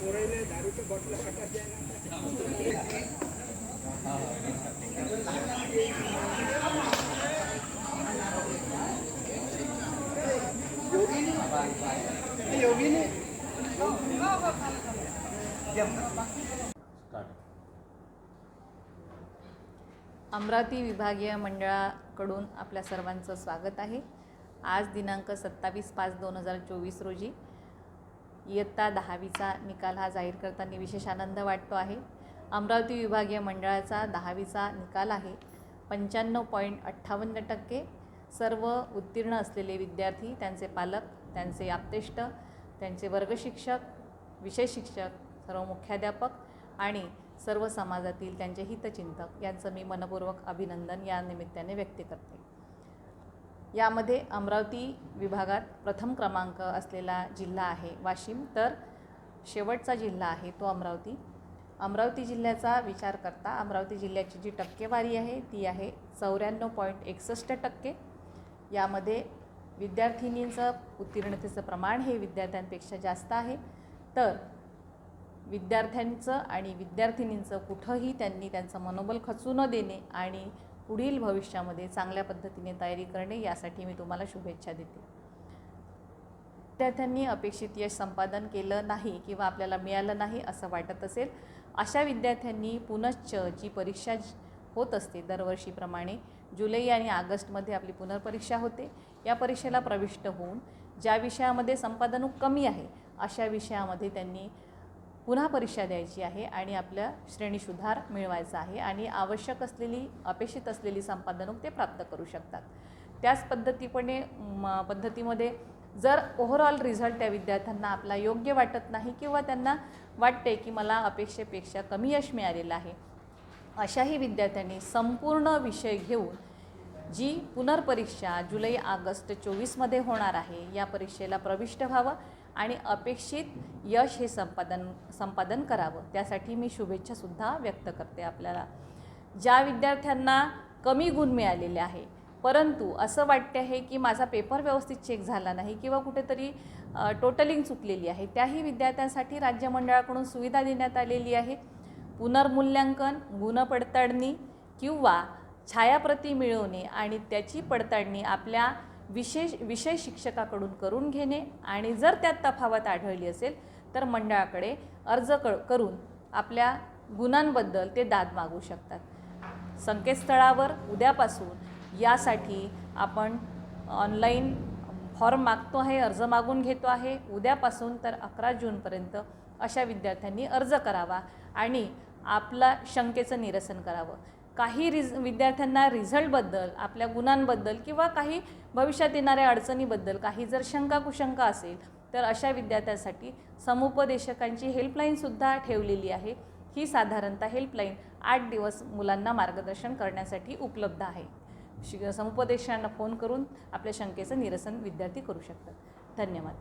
পড়াইলে দারুতে বটলা কাটা যায় না। अमरावती विभागीय मंडळाकडून आपल्या सर्वांचं स्वागत आहे. आज दिनांक सत्तावीस पाच दोन हजार चोवीस रोजी इयत्ता दहावीचा निकाल हा जाहीर करताना विशेष आनंद वाटतो आहे. अमरावती विभागीय मंडळाचा दहावीचा निकाल आहे. पंच्याण्णव पॉईंट अठ्ठावन्न टक्के सर्व उत्तीर्ण असलेले विद्यार्थी त्यांचे पालक त्यांचे आप्तेष्ट त्यांचे वर्गशिक्षक विषय शिक्षक सर्व मुख्याध्यापक आणि सर्व समाजातील त्यांचे हितचिंतक यांचं मी मनपूर्वक अभिनंदन या निमित्ताने व्यक्त करते. यामध्ये अमरावती विभागात प्रथम क्रमांक असलेला जिल्हा आहे वाशिम तर शेवटचा जिल्हा आहे तो अमरावती. अमरावती जिल्ह्याचा विचार करता अमरावती जिल्ह्याची जी टक्केवारी आहे ती आहे चौऱ्याण्णव पॉईंट एकसष्ट टक्के. यामध्ये विद्यार्थिनींचं उत्तीर्णतेचं प्रमाण हे विद्यार्थ्यांपेक्षा जास्त आहे. तर विद्यार्थ्यांचं आणि विद्यार्थिनींचं कुठंही त्यांनी त्यांचं मनोबल खचू न देणे आणि पुढील भविष्यामध्ये चांगल्या पद्धतीने तयारी करणे यासाठी मी तुम्हाला शुभेच्छा देते. विद्यार्थ्यांनी अपेक्षित यश संपादन केलं नाही किंवा आपल्याला मिळालं नाही असं वाटत असेल अशा विद्यार्थ्यांनी पुनश्च जी परीक्षा होत असते दरवर्षीप्रमाणे. जुलै आणि ऑगस्टमध्ये आपली पुनर्परीक्षा होते. या परीक्षेला प्रविष्ट होऊन ज्या विषयामध्ये संपादनूक कमी आहे अशा विषयामध्ये त्यांनी पुन्हा परीक्षा द्यायची आहे आणि आपल्या श्रेणी सुधार मिळवायचा आहे आणि आवश्यक असलेली अपेक्षित असलेली संपादनूक ते प्राप्त करू शकतात. त्याच पद्धतीपणे म पद्धतीमध्ये जर ओव्हरऑल रिझल्ट त्या विद्यार्थ्यांना आपला योग्य वाटत नाही किंवा त्यांना वाटते की मला अपेक्षेपेक्षा कमी यश मिळालेलं आहे अशाही विद्यार्थ्यांनी संपूर्ण विषय घेऊन जी पुनर्परीक्षा जुलै ऑगस्ट चोवीसमध्ये होणार आहे या परीक्षेला प्रविष्ट व्हावं आणि अपेक्षित यश हे संपादन संपादन करावं. त्यासाठी मी शुभेच्छासुद्धा व्यक्त करते आपल्याला. ज्या विद्यार्थ्यांना कमी गुण मिळालेले आहे परंतु असं वाटते आहे की माझा पेपर व्यवस्थित चेक झाला नाही किंवा कुठेतरी टोटलिंग चुकलेली आहे त्याही विद्यार्थ्यांसाठी राज्य मंडळाकडून सुविधा देण्यात आलेली आहे. पुनर्मूल्यांकन गुणपडताळणी किंवा छायाप्रती मिळवणे आणि त्याची पडताळणी आपल्या विशेष विषय शिक्षकाकडून करून घेणे. आणि जर त्यात तफावत आढळली असेल तर मंडळाकडे अर्ज क करून आपल्या गुणांबद्दल ते दाद मागू शकतात. संकेतस्थळावर उद्यापासून यासाठी आपण ऑनलाईन फॉर्म मागतो आहे अर्ज मागून घेतो आहे. उद्यापासून तर अकरा जूनपर्यंत अशा विद्यार्थ्यांनी अर्ज करावा आणि आपला शंकेचं निरसन करावं. काही रिज विद्यार्थ्यांना रिझल्टबद्दल आपल्या गुणांबद्दल किंवा काही भविष्यात येणाऱ्या अडचणीबद्दल काही जर शंका कुशंका असेल तर अशा विद्यार्थ्यांसाठी समुपदेशकांची हेल्पलाईनसुद्धा ठेवलेली आहे. ही साधारणतः हेल्पलाईन आठ दिवस मुलांना मार्गदर्शन करण्यासाठी उपलब्ध आहे. शि समुपदेशांना फोन करून आपल्या शंकेचं निरसन विद्यार्थी करू शकतात. धन्यवाद.